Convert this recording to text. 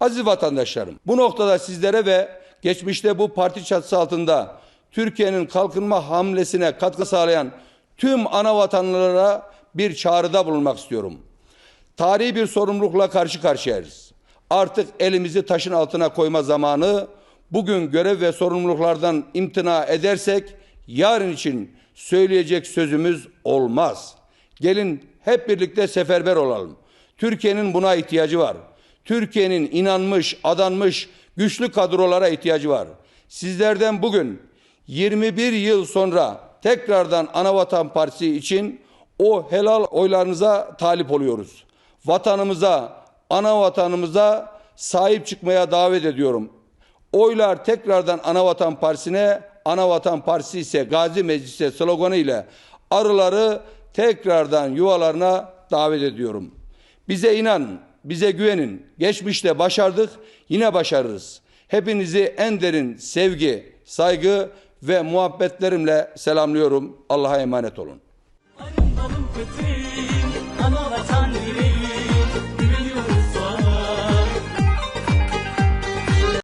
Aziz vatandaşlarım, bu noktada sizlere ve geçmişte bu parti çatısı altında Türkiye'nin kalkınma hamlesine katkı sağlayan tüm ana vatanlılara bir çağrıda bulunmak istiyorum. Tarihi bir sorumlulukla karşı karşıyayız. Artık elimizi taşın altına koyma zamanı. Bugün görev ve sorumluluklardan imtina edersek yarın için söyleyecek sözümüz olmaz. Gelin hep birlikte seferber olalım. Türkiye'nin buna ihtiyacı var. Türkiye'nin inanmış, adanmış, güçlü kadrolara ihtiyacı var. Sizlerden bugün 21 yıl sonra tekrardan Anavatan Partisi için o helal oylarınıza talip oluyoruz. Vatanımıza, ana vatanımıza sahip çıkmaya davet ediyorum. Oylar tekrardan Anavatan Partisi'ne, Anavatan Partisi ise Gazi Meclisi sloganı ile arıları tekrardan yuvalarına davet ediyorum. Bize inanın, bize güvenin. Geçmişte başardık, yine başarırız. Hepinizi en derin sevgi, saygı ve muhabbetlerimle selamlıyorum. Allah'a emanet olun. Peteğim